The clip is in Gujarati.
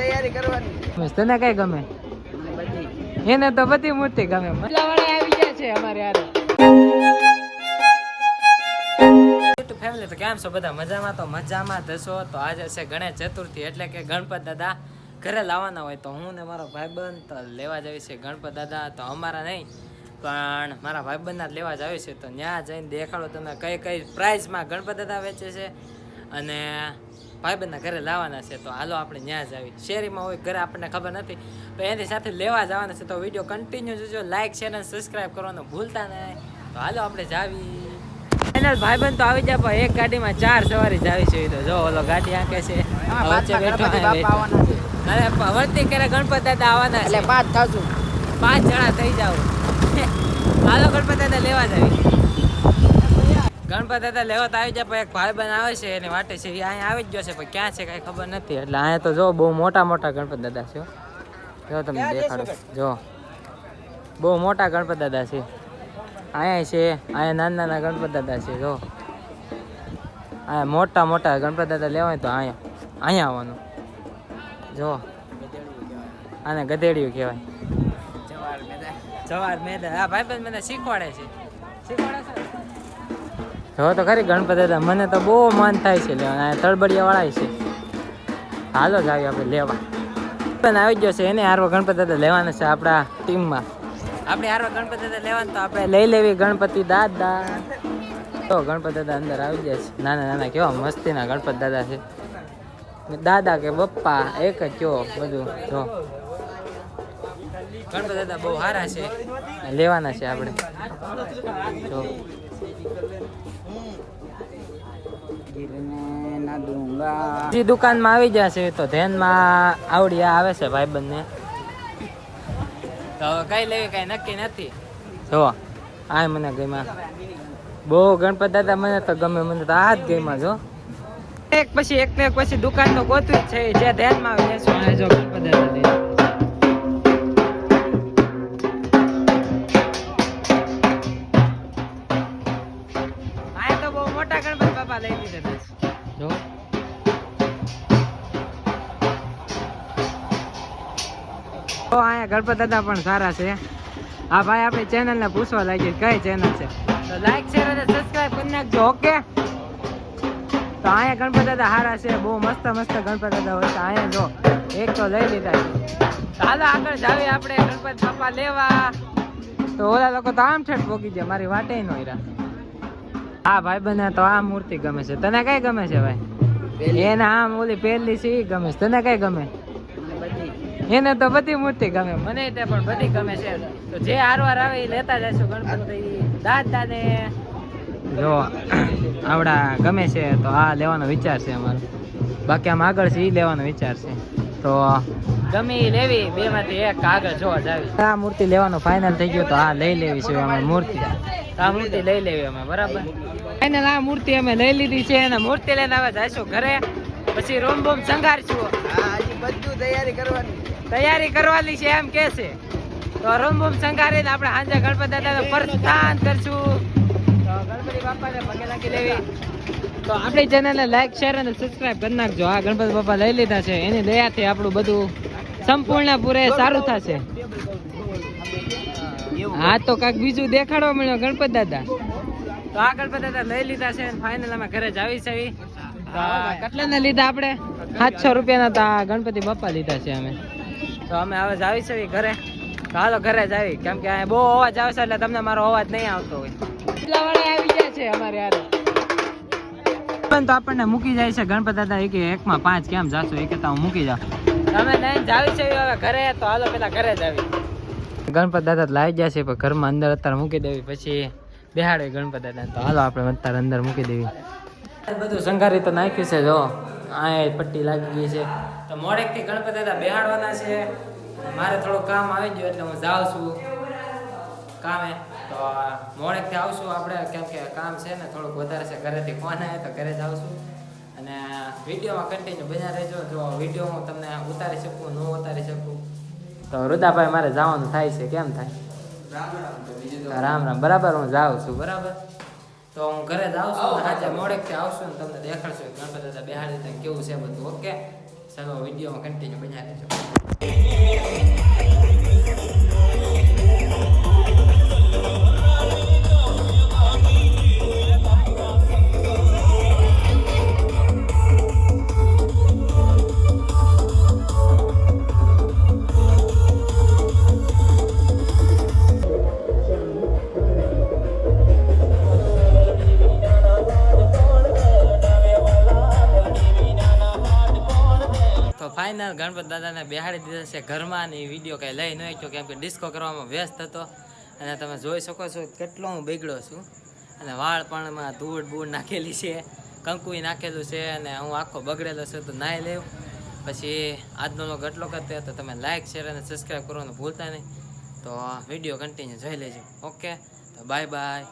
તૈયારી કરવાની. તને કઈ ગમે? એને તો બધી મૂર્તિ ગમે. મજાવાળા આવી ગયા છે અમારે યાર ફેમિલી તો કેમ છો બધા? મજામાં? તો મજામાં થશો તો આજે છે ગણેશ ચતુર્થી એટલે કે ગણપત દાદા ઘરે લાવવાના હોય. તો હું ને મારો ભાઈબંધ તો લેવા જઈએ છે ગણપત દાદા. તો અમારા નહીં પણ મારા ભાઈબંધના જ લેવા જ આવ્યું છે તો ત્યાં જઈને દેખાડો તમે કઈ કઈ પ્રાઇઝમાં ગણપત દાદા વેચે છે. અને ભાઈબંધના ઘરે લાવવાના છે તો હાલો આપણે ત્યાં જ આવી શેરીમાં હોય ઘરે આપણને ખબર નથી તો એની સાથે લેવા જવાના છે તો વીડિયો કન્ટિન્યુ જોજો લાઇક શેર અને સબસ્ક્રાઈબ કરવાનું ભૂલતા નહીં. તો હાલો આપણે જાવી. ફાઇનલ ભાઈબંધ તો આવી જાય પણ એક ગાડીમાં ચાર સવારી જાવી છે તો જો ઓલો ગાડી આંકે છે. અરે વર્તી કરે ગણપત દાદા આવવાના એટલે પાંચ થાશું. પાંચ જણા થઈ જાવ હાલો ગણપત દાદા લેવા જ આવી. ગણપત દાદા લેવા તો આવી જાય પણ એક ભાઈબંધ આવે છે એની વાટે છે એ અહીંયા આવી જ ગયો છે પણ ક્યાં છે કાંઈ ખબર નથી. એટલે અહીંયા તો જો બહુ મોટા મોટા ગણપત દાદા છે જો તમને દેખાડો. જો. બહુ મોટા ગણપત દાદા છે. અહીંયા છે અહીંયા નાના નાના ગણપત દાદા છે જો. અહીંયા મોટા મોટા ગણપત દાદા લેવાય તો અહીંયા અહીંયા આવવાનું. જો. આને ગધેડિયું કહેવાય. જવાર મેદા. જવાર મેદા. હા ભાઈ મને શીખવાડે છે. શીખવાડે છે? જો તો ખરી ગણપતિ દાદા. મને તો બહુ મન થાય છે લેવા. અહીંયા તળબડિયા વાળા છે. હાલો જ આવી આપણે લેવા. પણ આવી ગયો છે એને હારવા ગણપત દાદા લેવાના છે આપણા ટીમમાં. આપણે હારવા ગણપતિ દાદા લેવાના તો આપણે લઈ લેવી ગણપતિ દાદા. તો ગણપત દાદા અંદર આવી ગયા છે. નાના નાના કેવા મસ્તીના ગણપત દાદા છે. દાદા કે બપ્પા એક જ કયો બધું જો. ગણપતિ દાદા બહુ સારા છે. લેવાના છે આપણે. જો. બીજી દુકાનમાં આવી જશે તો ધ્યાનમાં આવડી આવે છે ભાઈબંધને તો કઈ લેવી કઈ નક્કી નથી. જો આ મને ગમ્યા. બહુ ગણપત દાદા મને તો ગમે મને તો આ જ ગમ્યા જો એક પછી એક ને એક પછી દુકાન ગોતું જ છે જે ધ્યાનમાં આવે છે જો ગણપત દાદા મોટા ગણપત બાપા લઈ લીધા. જો. તો અહીંયા ગણપત દાદા પણ સારા છે. હા ભાઈ આપણી ચેનલ ને પૂછવા લાગી કઈ ચેનલ છે. તો લાઈક શેર અને સબસ્ક્રાઇબ કરી નાખજો ઓકે તો અહીંયા ગણપત દાદા સારા છે. બહુ મસ્ત મસ્ત ગણપત દાદા હોય છે. અહીંયા જો એક તો લઈ લીધા છે. ચાલો આગળ જાવી આપણે ગણપત બાપા લેવા. તો ઓલા લોકો તો આમ છેટ ભોગી જાય મારી વાટે નો હીરા હા ભાઈ બને તો આ મૂર્તિ ગમે છે. તને કઈ ગમે છે ભાઈ? એને આમ ઓલી પહેલી છે એ ગમે છે. તને કઈ ગમે? એને તો બધી મૂર્તિ ગમે. મને તે પણ બધી ગમે છે. તો જે હારવાર આવે એ લેતા જશું ગણપતિ દાદા ને જો આવડા ગમે છે તો આ લેવાનો વિચાર છે અમારો. બાકી આમ આગળ છે એ લેવાનો વિચાર છે. તો ગમી લેવી. બે માંથી એક કાગળ જોવા જાવી આ મૂર્તિ લેવાનું ફાઇનલ થઈ ગયું તો આ લઈ લેવી છે અમે મૂર્તિ. આ મૂર્તિ લઈ લેવી અમે બરાબર? ફાઇનલ આ મૂર્તિ અમે લઈ લીધી છે અને મૂર્તિ લઈને હવે જઈશું ઘરે. પછી રૂમ બૂમ સંઘારશું. હજી બધું તૈયારી કરવાની. તૈયારી કરવાની છે એમ કે છે. તો રૂમ બૂમ સંઘારીને આપણે સાંજે ગણપતિ દાદાને પ્રસ્થાન કરશું. તો ગણપતિ બાપાને પગે લાગી લેવી. તો આપણી ચેનલને લાઈક શેર અને સબસ્ક્રાઇબ કરી નાખજો. આ ગણપતિ બાપા લઈ લીધા છે. એની દયાથી આપણું બધું સંપૂર્ણ પૂરે સારું થશે. હા તો કાંઈક બીજું દેખાડવા મળ્યો ગણપત દાદા. તો આ ગણપત દાદા લઈ લીધા છે ફાઇનલ અમે ઘરે જ આવી છે કેટલા ને લીધા આપણે? સાતસો રૂપિયાના તો આ ગણપતિ બાપા લીધા છે અમે. તો અમે હવે જ આવી છે ઘરે. તો હાલો ઘરે જ આવી. કેમ કે બહુ અવાજ આવશે એટલે તમને મારો અવાજ નહીં આવતો હોય. વાળા આવી ગયા છે અમારે યાર. પણ તો આપણને મૂકી જાય છે. ગણપત દાદા એ કે એકમાં પાંચ કેમ જાશો? એ કહેતા હું મૂકી જાઉં. તમે નહીં જાવી છે હવે ઘરે તો હાલો પેલા ઘરે જ આવી. ગણપત દાદા લાવી ગયા છે પણ ઘરમાં અંદર અત્યારે મૂકી દેવી. પછી બેહાડે ગણપત દાદા તો હાલો આપણે અત્યારે અંદર મૂકી દેવી. બધું સંઘારી તો નાખ્યું છે જો. આ પટ્ટી લાગી ગઈ છે. તો મોડેકથી ગણપત દાદા બેહાડવાના છે. મારે થોડું કામ આવી ગયું એટલે હું જાઉં છું. કામે. તો મોડેકથી આવશું આપણે કેમ કે કામ છે ને થોડુંક વધારે છે. ઘરેથી ફોન આવે તો ઘરે જ આવશું. અને વિડીયોમાં કન્ટિન્યુ બન્યા રહેજો. જો વીડિયો હું તમને ઉતારી શકું ન ઉતારી શકું તો રુદાભાઈ મારે જવાનું થાય છે. કેમ થાય? તો રામ રામ. બરાબર હું જાઉં છું. બરાબર? તો હું ઘરે છું ને આજે મોડેકથી આવશું ને તમને દેખાડશું. ગણપતિ દાદા બેહાડી કેવું છે બધું. ઓકે? ચાલો વિડીયોમાં કન્ટિન્યુ બન્યા રહેજો. ફાઇનલ ગણપત દાદાને બેહાડી દીધા છે. ઘરમાં ને વીડિયો કાંઈ લઈ ન શક્યો કેમ કે ડિસ્કો કરવામાં વ્યસ્ત હતો. અને તમે જોઈ શકો છો કેટલો હું બગડ્યો છું. અને વાળ પણ ધૂળ બૂળ નાખેલી છે. કંકુઈ નાખેલું છે અને હું આખો બગડેલો છે, તો નાહી લેવું. પછી આજનો ગટલો કરતો તો તમે લાઇક શેર અને સબસ્ક્રાઈબ કરવાનું ભૂલતા નહીં. તો વીડિયો કન્ટિન્યુ જોઈ લેજો. ઓકે તો બાય બાય